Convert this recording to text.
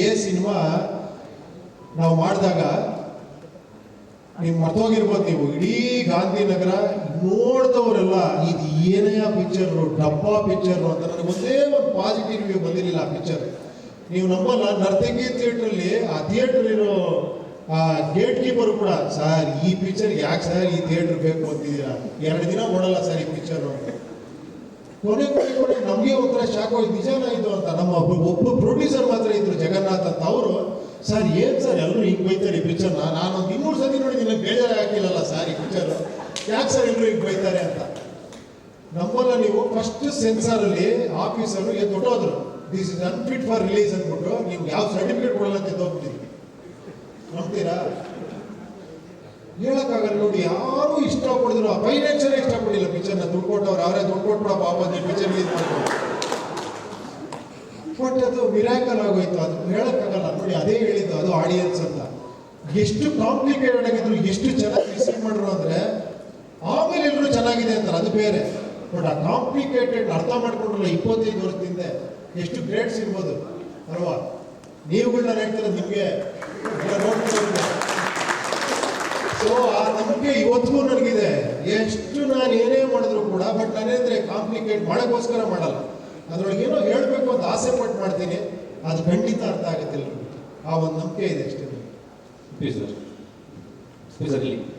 A cinema ನಾವು ಮಾಡಿದಾಗ ನೀವು ಮರ್ತೋಗಿರ್ಬೋದು ನೀವು. ಇಡೀ ಗಾಂಧಿನಗರ ನೋಡ್ದವರೆಲ್ಲ ಇದು ಏನೇ ಪಿಕ್ಚರ್ ಡಬ್ಬಾ ಪಿಕ್ಚರ್ ಅಂತ ನನಗೆ ಒಂದೇ ಒಂದು ಪಾಸಿಟಿವ್ ರಿವ್ಯೂ ಬಂದಿರಲಿಲ್ಲ ಆ ಪಿಕ್ಚರ್ ನೀವು ನಂಬಲ್ಲ ನರ್ತಂಗಿ ಥಿಯೇಟ್ರಲ್ಲಿ ಆ ಥಿಯೇಟರ್ ಇರೋ, ಆ ಗೇಟ್ ಕೀಪರ್ ಕೂಡ, ಸರ್, ಈ ಪಿಕ್ಚರ್ ಯಾಕೆ ಸರ್ ಈ ಥಿಯೇಟರ್ ಬೇಕು ಅಂತಿದ್ದೀರಾ? ಎರಡು ದಿನ ಓಡಲ್ಲ ಸರ್ ಈ ಪಿಕ್ಚರ್ ಕೊನೆ ಕೊನೆ ನಮಗೆ ಒಂಥರ ಶಾಕ್ ಹೋಗಿ ನಿಜಾನ ಇದು ಅಂತ? ನಮ್ಮ ಒಬ್ಬ ಪ್ರೊಡ್ಯೂಸರ್ ಮಾತ್ರ ಇದ್ರು ಜಗನ್ನಾಥ್ ಅಂತ ಅವರು ಸರ್ ಏನ್ ಸರ್ ಎಲ್ಲರೂ ಹಿಂಗೆ ಬೈತಾರೆ ಈ ಪಿಕ್ಚರ್ನ ನಾನು ಒಂದು ಇನ್ನೂರು ಸತಿ ನೋಡಿದ್ದೀನಿ ನಿನ್ನ ಬೇಜಾರು ಹಾಕಿಲ್ಲಲ್ಲ ಸರ್ ಈ ಪಿಕ್ಚರ್ ಯಾಕೆ ಸರ್ ಎಲ್ಲರೂ ಹಿಂಗೆ ಬೈತಾರೆ ಅಂತ? ನಮ್ಮಲ್ಲ ನೀವು ಫಸ್ಟ್ ಸೆನ್ಸಾರಲ್ಲಿ ಆಫೀಸರು ಎದ್ದು ಹೊಟ್ಟೋದ್ರು this is unfit for release ಅಂದ್ಬಿಟ್ಟು ನೀವು ಯಾವ ಸರ್ಟಿಫಿಕೇಟ್ ಕೊಡಲ್ಲ ಅಂತ ಎದ್ದೋಗ್ಬಿಟ್ಟಿದ್ವಿ ನೋಡ್ತೀರಾ? ಹೇಳಕ್ಕಾಗಲ್ಲ ನೋಡಿ, ಯಾರು ಇಷ್ಟಪಡಿದ್ರು ಫೈನಾನ್ಷಿಯಲ್ ಇಷ್ಟಪಡಿಲ್ಲ ಪಿಕ್ಚರ್ನ ದುಡ್ಡು ಕೊಟ್ಟವ್ರು, ಅವರೇ ದುಡ್ಡು ಕೊಟ್ಬಿಡ ಪಾಪ ಪಿಕ್ಚರ್ ರಿಲೀಸ್ ಮಾಡ್ಕೊಂಡು ಬಟ್ ಅದು ಮಿರಾಕಲ್ ಆಗೋಯ್ತು ಅದು ಹೇಳೋಕ್ಕಾಗಲ್ಲ. ನೋಡಿ, ಅದೇ ಹೇಳಿದ್ದು ಅದು ಆಡಿಯನ್ಸ್ ಅಂತ. ಎಷ್ಟು ಕಾಂಪ್ಲಿಕೇಟೆಡ್ ಆಗಿದ್ರು, ಎಷ್ಟು ಚೆನ್ನಾಗಿ ರಿಸೀವ್ ಮಾಡ್ರು ಅಂದ್ರೆ, ಆಮೇಲೆ ಎಲ್ಲರೂ ಚೆನ್ನಾಗಿದೆ ಅಂತಾರೆ. ಅದು ಬೇರೆ. ಬಟ್ ಕಾಂಪ್ಲಿಕೇಟೆಡ್ ಅರ್ಥ ಮಾಡ್ಕೊಂಡ್ರಲ್ಲ ಇಪ್ಪತ್ತೈದು ವರ್ಷದಿಂದ ಎಷ್ಟು ಗ್ರೇಟ್ಸ್ ಇರ್ಬೋದು. ಅಲ್ವಾ? ನಾನು ಹೇಳ್ತಿರೋದು ನಿಮಗೆ? ಸೊ ಆ ನಂಬಿಕೆ ಇವತ್ತಿಗೂ ನನಗಿದೆ. ಎಷ್ಟು ನಾನು ಏನೇ ಮಾಡಿದ್ರು ಕೂಡ, ಬಟ್ ನಾನೇಂದ್ರೆ ಕಾಂಪ್ಲಿಕೇಟ್ ಮಾಡೋಕ್ಕೋಸ್ಕರ ಮಾಡಲ್ಲ. ಅದ್ರೊಳಗೆ ಏನೋ ಹೇಳಬೇಕು ಅಂತ ಆಸೆ ಪಟ್ಟು ಮಾಡ್ತೀನಿ. ಅದು ಖಂಡಿತ ಅರ್ಥ ಆಗುತ್ತಿಲ್ಲ ಆ ಒಂದು ನಂಬಿಕೆ ಇದೆ ಅಷ್ಟೇ. ಸರ್ ಸರ್ ಇಲ್ಲಿ.